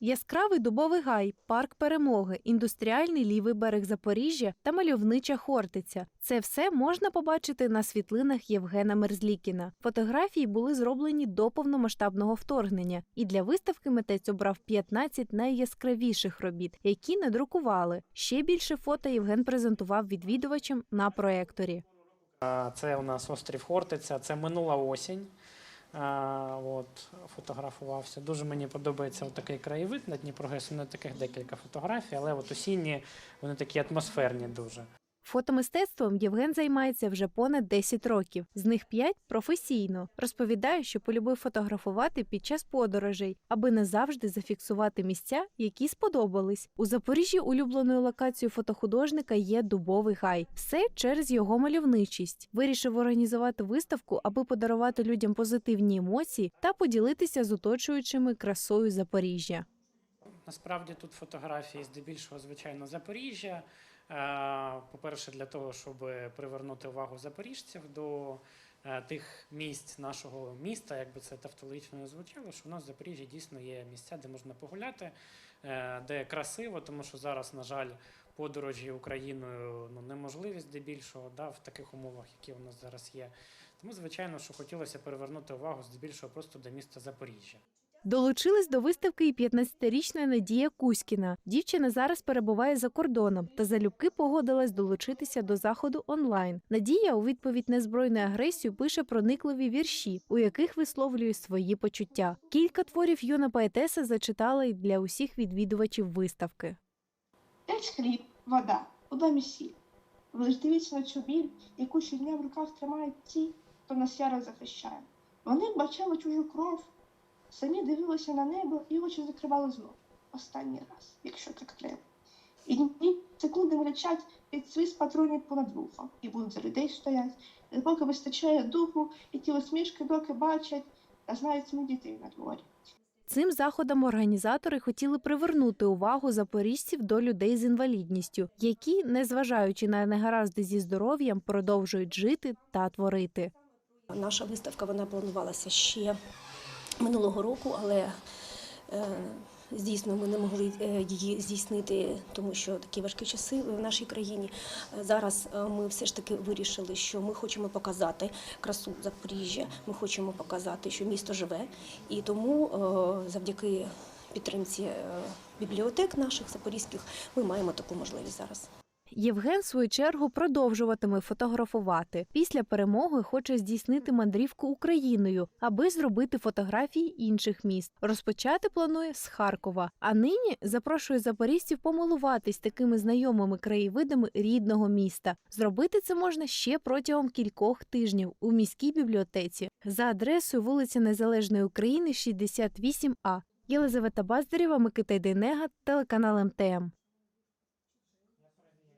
Яскравий дубовий гай, парк перемоги, індустріальний лівий берег Запоріжжя та мальовнича Хортиця. Це все можна побачити на світлинах Євгена Мерзлікіна. Фотографії були зроблені до повномасштабного вторгнення, і для виставки митець обрав 15 найяскравіших робіт, які надрукували. Ще більше фото Євген презентував відвідувачам на проекторі. Це у нас острів Хортиця, це минула осінь. А, От, фотографувався. Дуже мені подобається такий краєвид на Дніпрогресі. У Не таких декілька фотографій, але от осінні вони такі атмосферні дуже. Фотомистецтвом Євген займається вже понад 10 років, з них 5 – професійно. Розповідає, що полюбив фотографувати під час подорожей, аби назавжди зафіксувати місця, які сподобались. У Запоріжжі улюбленою локацією фотохудожника є дубовий гай. Все через його мальовничість. Вирішив організувати виставку, аби подарувати людям позитивні емоції та поділитися з оточуючими красою Запоріжжя. Насправді тут фотографії здебільшого, звичайно, Запоріжжя. Е, По-перше, для того, щоб привернути увагу запоріжців до е, тих місць нашого міста, як би це тавтологічно не звучало, що в нас в Запоріжжі дійсно є місця, де можна погуляти, е, де красиво, тому що зараз, на жаль, подорожі Україною ну, неможливі здебільшого да, в таких умовах, які у нас зараз є. Тому, звичайно, що хотілося привернути увагу здебільшого просто до міста Запоріжжя. Долучилась до виставки і 15-річна Надія Кузькіна. Дівчина зараз перебуває за кордоном та залюбки погодилась долучитися до заходу онлайн. Надія у відповідь на збройну агресію пише проникливі вірші, у яких висловлює свої почуття. Кілька творів юна поетеса зачитала й для усіх відвідувачів виставки. Десь хліб, вода, у домі сіль. Ви лиш дивіться на цю біль, яку щодня в руках тримають ті, хто нас яро захищає. Вони бачили чужу кров, самі дивилися на небо і очі закривали знов. Останній раз, якщо так треба. І дні секунди млячать під свист патронів понад вухом, і будуть людей стоять, і поки вистачає духу, і ті усмішки доки бачать, та знають сміх дітей на дворі. Цим заходом організатори хотіли привернути увагу запоріжців до людей з інвалідністю, які, незважаючи на негаразди зі здоров'ям, продовжують жити та творити. Наша виставка вона планувалася ще минулого року, але е, Звісно, ми не могли е, її здійснити, тому що такі важкі часи в нашій країні. Е, Зараз е, ми все ж таки вирішили, що ми хочемо показати красу Запоріжжя, ми хочемо показати, що місто живе, і тому е, завдяки підтримці е, бібліотек наших запорізьких ми маємо таку можливість зараз. Євген, в свою чергу, продовжуватиме фотографувати. Після перемоги хоче здійснити мандрівку Україною, аби зробити фотографії інших міст. Розпочати планує з Харкова. А нині запрошує запорізців помилуватись такими знайомими краєвидами рідного міста. Зробити це можна ще протягом кількох тижнів у міській бібліотеці за адресою вулиця Незалежної України, 68А. Єлизавета Баздарєва, Микита Дейнега, телеканал МТМ.